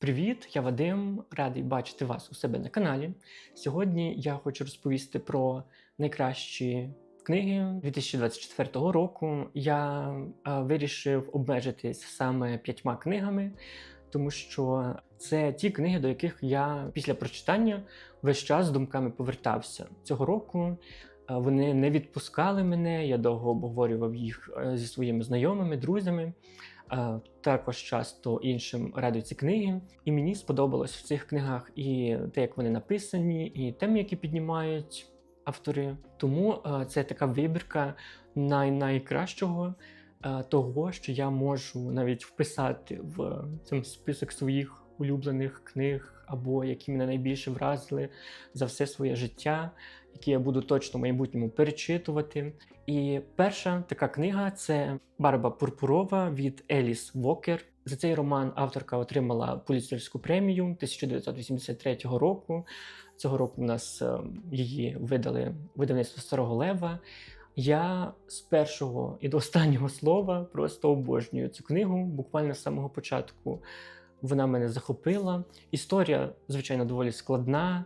Привіт, я Вадим, радий бачити вас у себе на каналі. Сьогодні я хочу розповісти про найкращі книги 2024 року. Я е, вирішив обмежитись саме п'ятьма книгами, тому що це ті книги, до яких я після прочитання весь час з думками повертався цього року. е, Вони не відпускали мене, я довго обговорював їх е, зі своїми знайомими, друзями. Е, Також часто іншим радуються книги. І мені сподобалось в цих книгах і те, як вони написані, і теми, які піднімають автори. Тому е, це така вибірка най- найкращого е, того, що я можу навіть вписати в цей список своїх улюблених книг, або які мене найбільше вразили за все своє життя, які я буду точно в майбутньому перечитувати. І перша така книга це Барба Пурпурова від Еліс Вокер. За цей роман авторка отримала Пуліцерську премію 1983 року. Цього року в нас е, її видали видавництво Старого Лева. Я з першого і до останнього слова просто обожнюю цю книгу. Буквально з самого початку вона мене захопила. Історія, звичайно, доволі складна,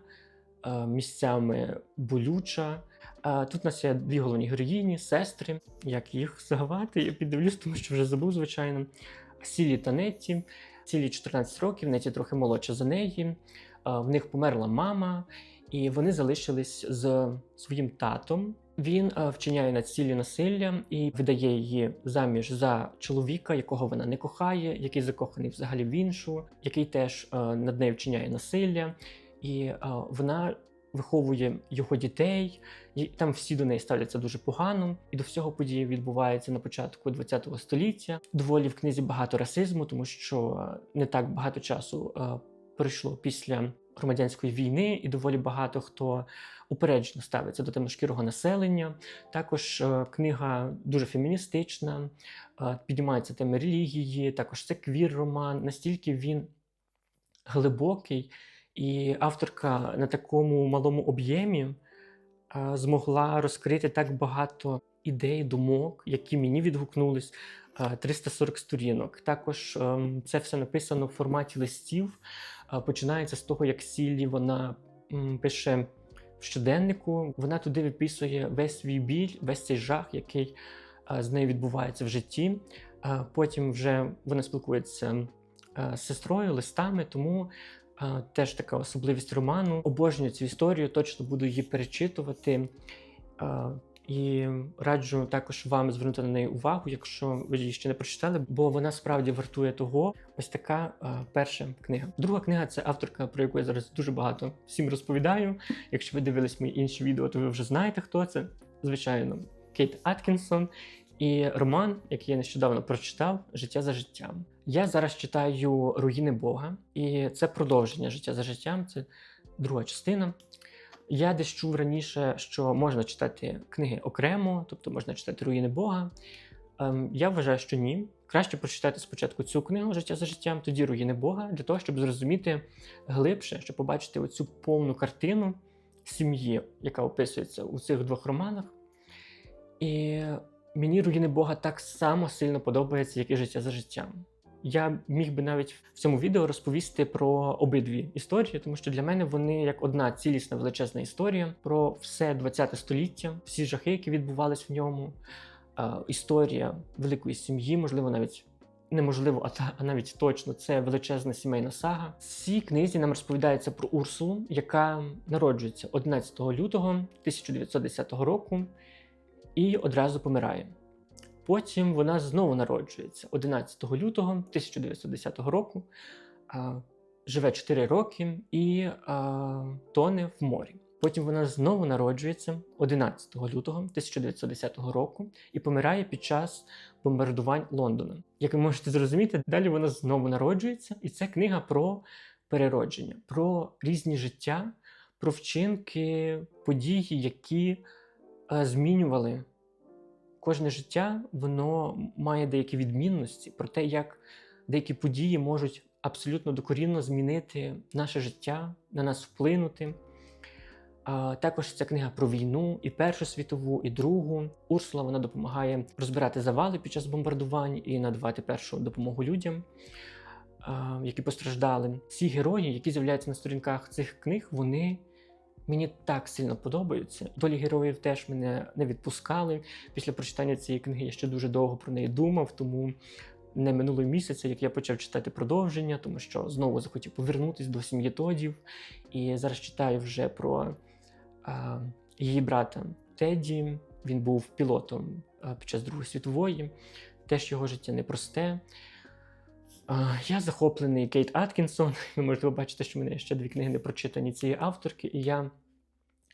е, місцями болюча. Е, Тут у нас є дві головні героїні, сестри. Як їх загавати, я піддивлюсь, тому що вже забув, звичайно. Сілі та Нетті. Цілі 14 років, Нетті трохи молодша за неї. Е, В них померла мама, і вони залишились з своїм татом. Він е, вчиняє над цілі насилля і видає її заміж за чоловіка, якого вона не кохає, який закоханий взагалі в іншу, який теж е, над нею вчиняє насилля, і е, вона виховує його дітей. Там всі до неї ставляться дуже погано, і до всього події відбувається на початку ХХ століття. Доволі в книзі багато расизму, тому що не так багато часу пройшло після громадянської війни, і доволі багато хто упереджено ставиться до темношкірого населення. Також е, книга дуже феміністична, е, піднімаються теми релігії, також це квір-роман. Настільки він глибокий, і авторка на такому малому об'ємі е, змогла розкрити так багато ідей, думок, які мені відгукнулись. Е, 340 сторінок. Також ем, це все написано в форматі листів. Починається з того, як Сіллі вона пише в щоденнику. Вона туди виписує весь свій біль, весь цей жах, який з нею відбувається в житті. Потім вже вона спілкується з сестрою, листами, тому теж така особливість роману. Обожнюю цю історію, точно буду її перечитувати. І раджу також вам звернути на неї увагу, якщо ви її ще не прочитали, бо вона справді вартує того. Ось така е, перша книга. Друга книга це авторка, про яку я зараз дуже багато всім розповідаю. Якщо ви дивились мої інші відео, то ви вже знаєте, хто це. Звичайно, Кейт Аткінсон. І роман, який я нещодавно прочитав, Життя за життям. Я зараз читаю Руїни Бога, і це продовження життя за життям. Це друга частина. Я десь чув раніше, що можна читати книги окремо, тобто можна читати руїни Бога. Ем, я вважаю, що ні. Краще прочитати спочатку цю книгу Життя за життям, тоді руїни Бога, для того, щоб зрозуміти глибше, щоб побачити оцю повну картину сім'ї, яка описується у цих двох романах. І мені руїни Бога так само сильно подобається, як і життя за життям. Я міг би навіть в цьому відео розповісти про обидві історії, тому що для мене вони як одна цілісна величезна історія про все ХХ століття, всі жахи, які відбувались в ньому, е, історія великої сім'ї, можливо, навіть неможливо, а, та, а навіть точно це величезна сімейна сага. В цій книзі нам розповідається про Урсулу, яка народжується 11 лютого 1910 року і одразу помирає. Потім вона знову народжується 11 лютого 1910 року, а, живе 4 роки і а, тоне в морі. Потім вона знову народжується 11 лютого 1910 року і помирає під час бомбардувань Лондона. Як ви можете зрозуміти, далі вона знову народжується, і це книга про переродження, про різні життя, про вчинки, події, які е, змінювали кожне життя воно має деякі відмінності про те, як деякі події можуть абсолютно докорінно змінити наше життя, на нас вплинути. Також ця книга про війну, і Першу світову, і Другу. Урсула вона допомагає розбирати завали під час бомбардувань і надавати першу допомогу людям. які постраждали. Ці герої, які з'являються на сторінках цих книг, вони мені так сильно подобаються. Долі героїв теж мене не відпускали. Після прочитання цієї книги я ще дуже довго про неї думав, тому не минуло місяця, як я почав читати продовження, тому що знову захотів повернутися до сім'ї Тодів. І зараз читаю вже про а, її брата Теді. Він був пілотом під час Другої світової. Теж його життя непросте. Я захоплений Кейт Аткінсон. Ви можете побачити, що в мене ще дві книги не прочитані цієї авторки, і я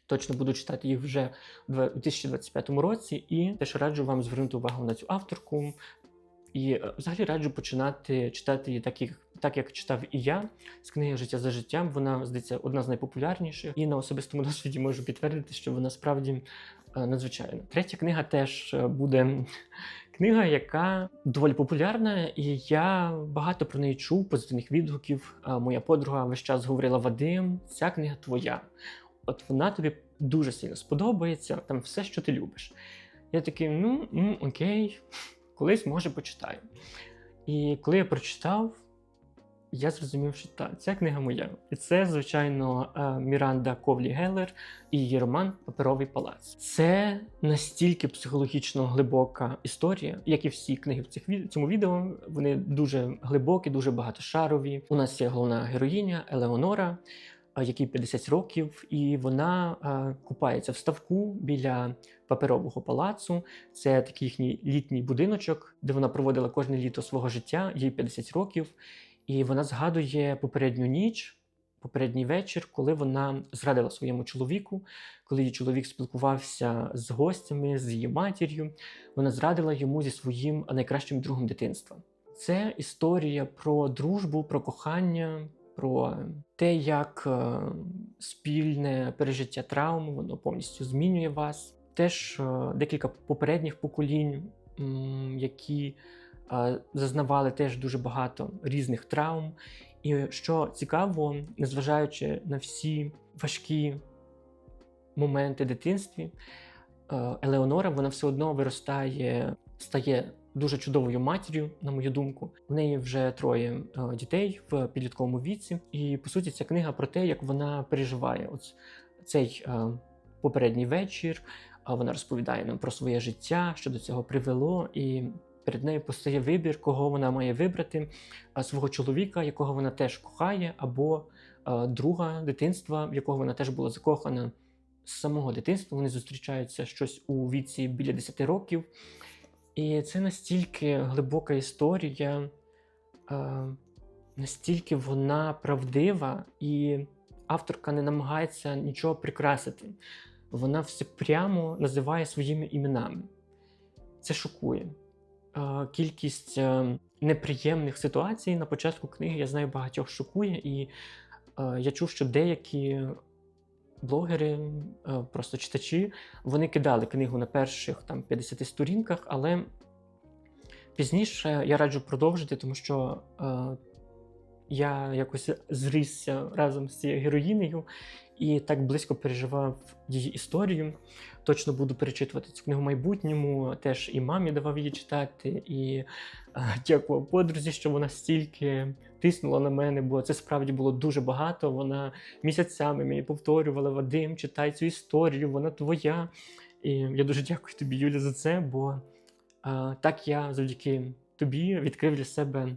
точно буду читати їх вже у 2025 році. І теж раджу вам звернути увагу на цю авторку. І е, взагалі раджу починати читати її так, як, так, як читав і я з книги Життя за життям. Вона здається одна з найпопулярніших, і на особистому досвіді можу підтвердити, що вона справді е, надзвичайна. Третя книга теж е, буде книга, яка доволі популярна, і я багато про неї чув, позитивних відгуків. Моя подруга весь час говорила Вадим, ця книга твоя. От вона тобі дуже сильно сподобається, там все, що ти любиш. Я такий, ну окей, колись може почитаю. І коли я прочитав, я зрозумів, що так, ця книга моя. І це, звичайно, е, Міранда Ковлі Геллер і її роман Паперовий палац. Це настільки психологічно глибока історія, як і всі книги в цих ві- цьому відео. Вони дуже глибокі, дуже багатошарові. У нас є головна героїня Елеонора, е, якій 50 років, і вона е, купається в ставку біля паперового палацу. Це такий їхній літній будиночок, де вона проводила кожне літо свого життя, їй 50 років. І вона згадує попередню ніч, попередній вечір, коли вона зрадила своєму чоловіку, коли її чоловік спілкувався з гостями, з її матір'ю. Вона зрадила йому зі своїм найкращим другом дитинства. Це історія про дружбу, про кохання, про те, як е, спільне пережиття травм воно повністю змінює вас. Теж е, декілька попередніх поколінь, які зазнавали теж дуже багато різних травм. І що цікаво, незважаючи на всі важкі моменти дитинстві, е, Елеонора вона все одно виростає, стає дуже чудовою матір'ю, на мою думку. В неї вже троє е, дітей в підлітковому віці. І по суті, ця книга про те, як вона переживає от цей е, попередній вечір. Вона розповідає нам про своє життя, що до цього привело, і перед нею постає вибір, кого вона має вибрати: свого чоловіка, якого вона теж кохає, або друга дитинства, в якого вона теж була закохана з самого дитинства. Вони зустрічаються щось у віці біля 10 років. І це настільки глибока історія, настільки вона правдива, і авторка не намагається нічого прикрасити. Вона все прямо називає своїми іменами. Це шокує. Е, Кількість е, неприємних ситуацій на початку книги я знаю багатьох шокує, і е, я чув, що деякі блогери, просто читачі, вони кидали книгу на перших там 50 сторінках, але пізніше я раджу продовжити, тому що я якось зрісся разом з цією героїнею і так близько переживав її історію. Точно буду перечитувати цю книгу в майбутньому. Теж і мамі давав її читати, і е, дякував подрузі, що вона стільки тиснула на мене, бо це справді було дуже багато. Вона місяцями мені повторювала: Вадим, читай цю історію, вона твоя. І я дуже дякую тобі, Юля, за це, бо е, так я завдяки тобі відкрив для себе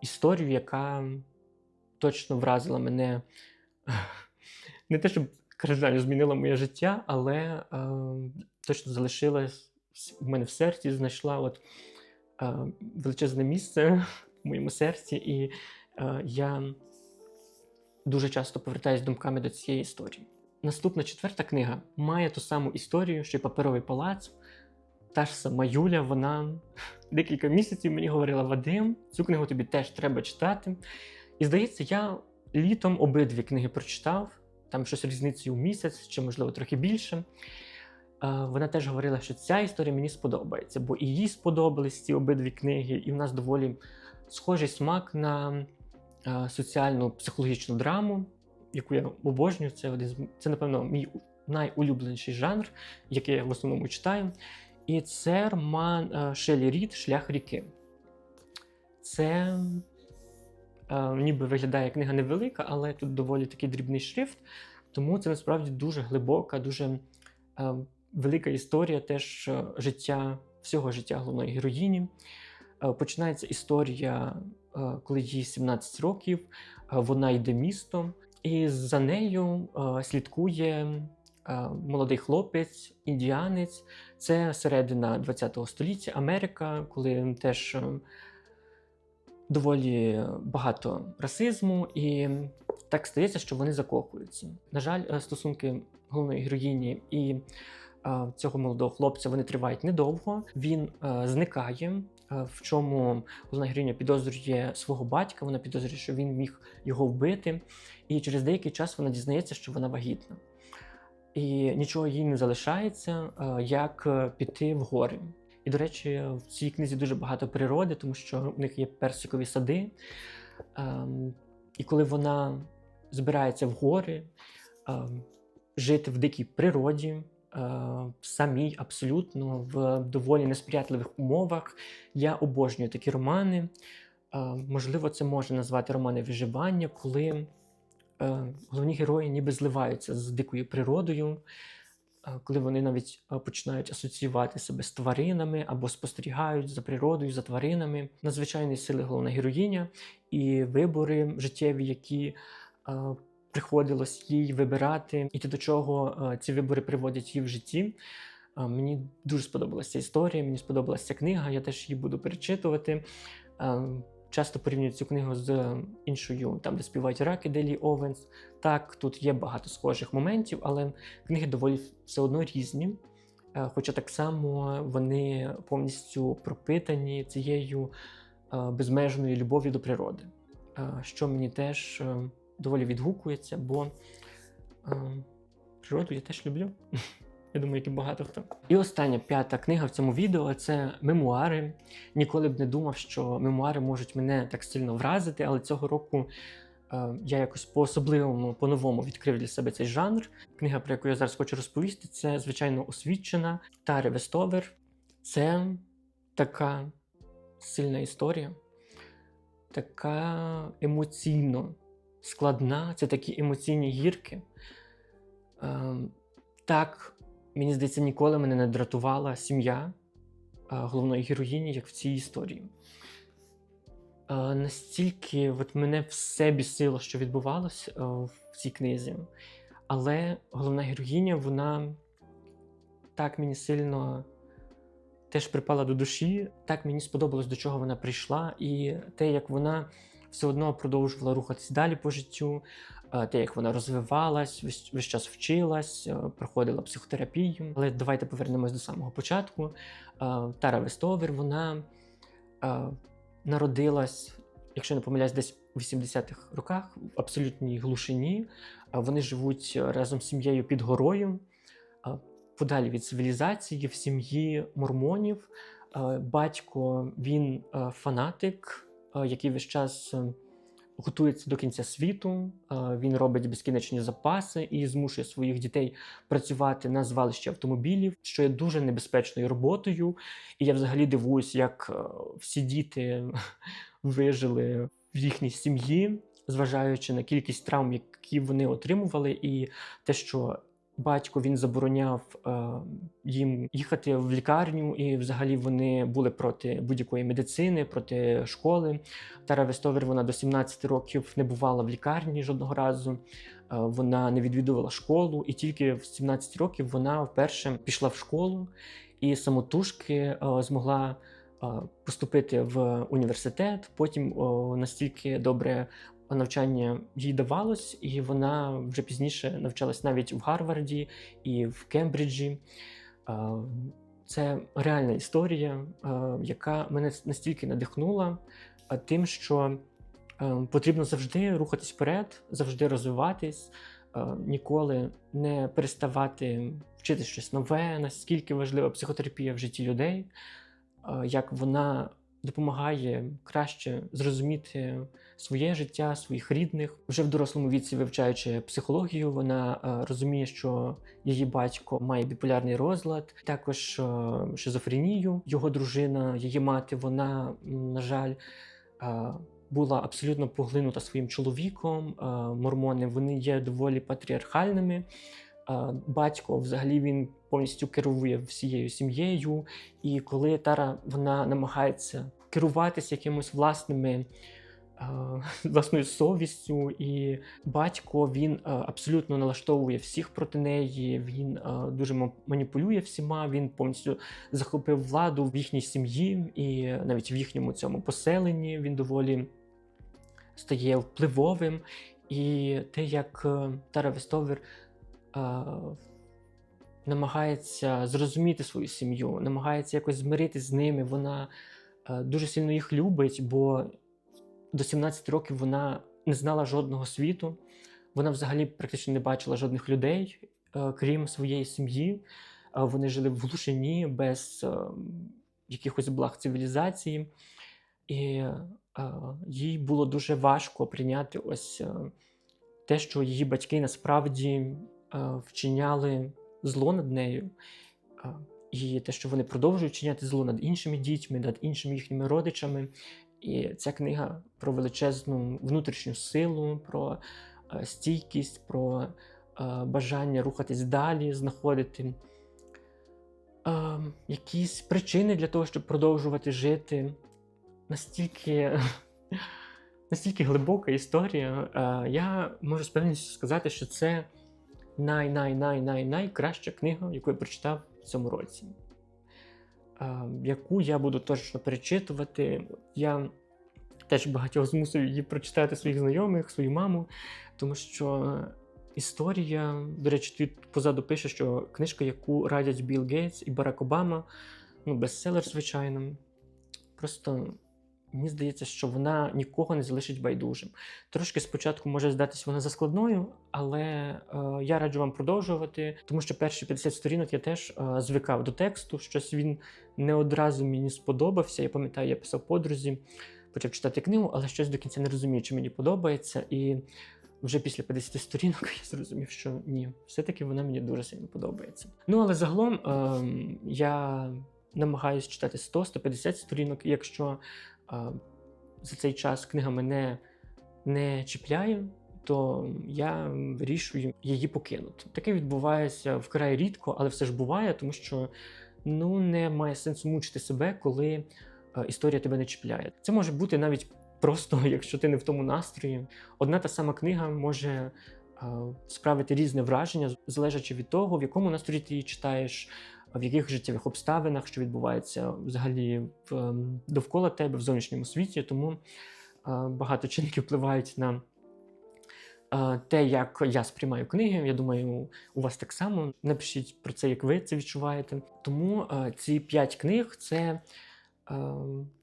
історію, яка точно вразила мене. Не те, щоб кардинально змінила моє життя, але е, точно залишилась в мене в серці, знайшла от, е, величезне місце в моєму серці, і е, я дуже часто повертаюсь думками до цієї історії. Наступна четверта книга має ту саму історію, що й паперовий палац. Та ж сама Юля, вона декілька місяців мені говорила: Вадим, цю книгу тобі теж треба читати. І здається, я літом обидві книги прочитав, там щось різницею в місяць, чи, можливо, трохи більше. Вона теж говорила, що ця історія мені сподобається, бо і їй сподобались ці обидві книги, і в нас доволі схожий смак на соціальну психологічну драму, яку я обожнюю. Це, це напевно, мій найулюбленіший жанр, який я в основному читаю. І це роман е, Шелі Рід Шлях ріки. Це Е, ніби виглядає книга невелика, але тут доволі такий дрібний шрифт. Тому це насправді дуже глибока, дуже е, велика історія теж е, життя, всього життя головної героїні. Е, починається історія, е, коли їй 17 років, е, вона йде містом, і за нею е, слідкує молодий хлопець, індіанець. Це середина ХХ століття, Америка, коли теж е, доволі багато расизму, і так стається, що вони закохуються. На жаль, е, стосунки головної героїні і е, цього молодого хлопця вони тривають недовго. Він е, зникає. е, В чому головна героїня підозрює свого батька, вона підозрює, що він міг його вбити, і через деякий час вона дізнається, що вона вагітна. І нічого їй не залишається, е, як е, піти в гори. І, до речі, в цій книзі дуже багато природи, тому що в них є персикові сади. Ем, І коли вона збирається в гори, ем, жити в дикій природі, е, самій абсолютно в доволі несприятливих умовах, я обожнюю такі романи. Е, Можливо, це можна назвати романи виживання, коли головні герої ніби зливаються з дикою природою, е, коли вони навіть е, починають асоціювати себе з тваринами або спостерігають за природою, за тваринами. Надзвичайної сили головна героїня і вибори життєві, які е, приходилось їй вибирати, і те, до чого е, ці вибори приводять її в житті. Е, Мені дуже сподобалася історія, мені сподобалася книга, я теж її буду перечитувати. Часто порівнюють цю книгу з іншою, там де співають раки Делі Овенс. Так, тут є багато схожих моментів, але книги доволі все одно різні. Е, Хоча так само вони повністю пропитані цією е, безмежною любов'ю до природи, Е, що мені теж доволі відгукується, бо природу я теж люблю. Я думаю, як і багато хто. І остання п'ята книга в цьому відео це мемуари. Ніколи б не думав, що мемуари можуть мене так сильно вразити, але цього року е, я якось по-особливому, по-новому відкрив для себе цей жанр. Книга, про яку я зараз хочу розповісти, це звичайно освічена Тари Вестовер. Це така сильна історія, така емоційно складна, це такі емоційні гірки. Ем, так, мені здається, ніколи мене не дратувала сім'я е, головної героїні, як в цій історії. Е, Настільки от мене все бісило, що відбувалось е, в цій книзі. Але головна героїня, вона так мені сильно теж припала до душі, так мені сподобалось, до чого вона прийшла, і те, як вона все одно продовжувала рухатись далі по життю, е, те, як вона розвивалась, весь, весь час вчилась, е, проходила психотерапію. Але давайте повернемось до самого початку. Е, Тара Вестовер, вона народилась, якщо не помиляюсь, десь в 80-х роках в абсолютній глушині. Вони живуть разом з сім'єю під горою, подалі від цивілізації, в сім'ї мормонів. Батько він фанатик, який весь час е, готується до кінця світу. Е, Він робить безкінечні запаси і змушує своїх дітей працювати на звалищі автомобілів, що є дуже небезпечною роботою. І я взагалі дивуюсь, як е, всі діти вижили в їхній сім'ї, зважаючи на кількість травм, які вони отримували, і те, що батько він забороняв е, їм їхати в лікарню, і взагалі вони були проти будь-якої медицини, проти школи. Тара Вестовер вона до 17 років не бувала в лікарні жодного разу. Е, Вона не відвідувала школу, і тільки в 17 років вона вперше пішла в школу і самотужки е, змогла поступити в університет. Потім о, настільки добре навчання їй давалось, і вона вже пізніше навчалась навіть в Гарварді і в Кембриджі. Е, Це реальна історія, е, яка мене настільки надихнула е, тим, що потрібно завжди рухатись вперед, завжди розвиватись, ніколи не переставати вчити щось нове, наскільки важлива психотерапія в житті людей, як вона допомагає краще зрозуміти своє життя, своїх рідних. Вже в дорослому віці, вивчаючи психологію, вона е, розуміє, що її батько має біполярний розлад, також е, шизофренію. Його дружина, її мати, вона, на жаль, е, була абсолютно поглинута своїм чоловіком. Мормони вони є доволі патріархальними. Батько взагалі він повністю керує всією сім'єю. І коли Тара вона намагається керуватися якимось власними. е, Власною совістю, і батько він е, абсолютно налаштовує всіх проти неї. Він е, дуже маніпулює всіма. Він повністю захопив владу в їхній сім'ї і навіть в їхньому цьому поселенні він доволі стає впливовим. І те, як Тара Вестовер намагається зрозуміти свою сім'ю, намагається якось змиритись з ними. Вона е, дуже сильно їх любить, бо до 17 років вона не знала жодного світу. Вона взагалі практично не бачила жодних людей, е, крім своєї сім'ї. Е, Вони жили в глушині без якихось благ цивілізації. І їй було дуже важко прийняти ось те, що її батьки насправді вчиняли зло над нею. І те, що вони продовжують вчиняти зло над іншими дітьми, над іншими їхніми родичами. І ця книга про величезну внутрішню силу, про е, стійкість, про е, бажання рухатись далі, знаходити е, якісь причини для того, щоб продовжувати жити. Настільки, настільки глибока історія. Я можу з певністю сказати, що це най-най-най-най-найкраща книга, яку я прочитав в цьому році. Яку я буду точно перечитувати. Я теж багатьох змусив її прочитати своїх знайомих, свою маму, тому що історія, до речі, тут позаду пише, що книжка, яку радять Білл Гейтс і Барак Обама, ну, бестселер, звичайно. Просто мені здається, що вона нікого не залишить байдужим. Трошки спочатку може здатись вона заскладною, але е, я раджу вам продовжувати, тому що перші 50 сторінок я теж е, звикав до тексту. Щось він не одразу мені сподобався. Я пам'ятаю, я писав подрузі, почав читати книгу, але щось до кінця не розумію, чи мені подобається. І вже після 50 сторінок я зрозумів, що ні, все-таки вона мені дуже сильно подобається. Ну але загалом ем, я намагаюся читати 100-150 сторінок, якщо е, за цей час книга мене не чіпляє, то я вирішую її покинути. Таке відбувається вкрай рідко, але все ж буває, тому що ну не має сенсу мучити себе, коли е, історія тебе не чіпляє. Це може бути навіть просто, якщо ти не в тому настрої. Одна та сама книга може е, справити різне враження, залежачи від того, в якому настрої ти її читаєш, в яких життєвих обставинах, що відбувається взагалі в, ем, довкола тебе в зовнішньому світі. Тому е, багато чинників впливають на е, те, як я сприймаю книги. Я думаю, у вас так само. Напишіть про це, як ви це відчуваєте. Тому е, ці п'ять книг це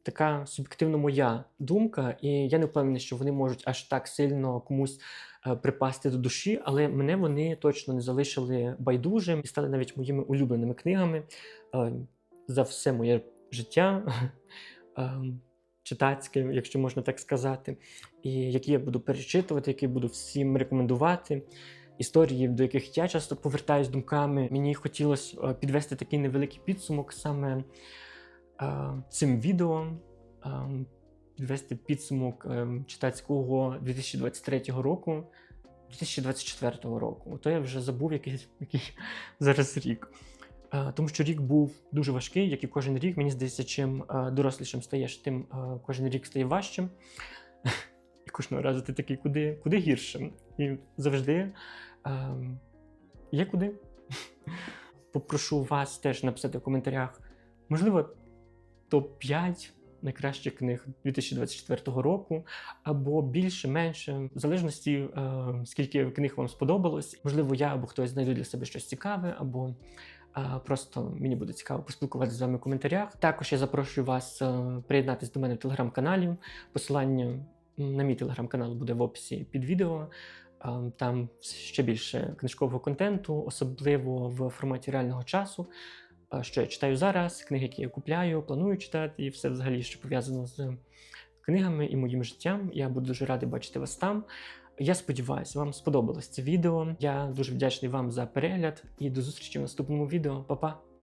така суб'єктивно моя думка, і я не впевнений, що вони можуть аж так сильно комусь е, припасти до душі, але мене вони точно не залишили байдужим і стали навіть моїми улюбленими книгами е, за все моє життя. е, Читацьке, якщо можна так сказати, і які я буду перечитувати, які буду всім рекомендувати. Історії, до яких я часто повертаюсь думками. Мені хотілося е, підвести такий невеликий підсумок саме цим відео, е, підвести підсумок е, читацького 2023 року, 2024 року. То я вже забув, який, який зараз рік. Е, Тому що рік був дуже важкий, як і кожен рік. Мені здається, чим е, дорослішим стаєш, тим е, кожен рік стає важчим. І кожного разу ти такий, куди, куди гірше. І завжди е, є куди. Попрошу вас теж написати в коментарях, можливо, топ-5 найкращих книг 2024 року, або більше, менше, в залежності, е, скільки книг вам сподобалось. Можливо, я або хтось знайде для себе щось цікаве, або е, просто мені буде цікаво поспілкуватися з вами в коментарях. Також я запрошую вас е, приєднатися до мене в телеграм-каналі. Посилання на мій телеграм-канал буде в описі під відео. Е, Там ще більше книжкового контенту, особливо в форматі реального часу. Е, Що я читаю зараз, книги, які я купляю, планую читати, і все взагалі, що пов'язано з книгами і моїм життям. Я буду дуже радий бачити вас там. Я сподіваюся, вам сподобалось це відео. Я дуже вдячний вам за перегляд і до зустрічі в наступному відео. Па-па!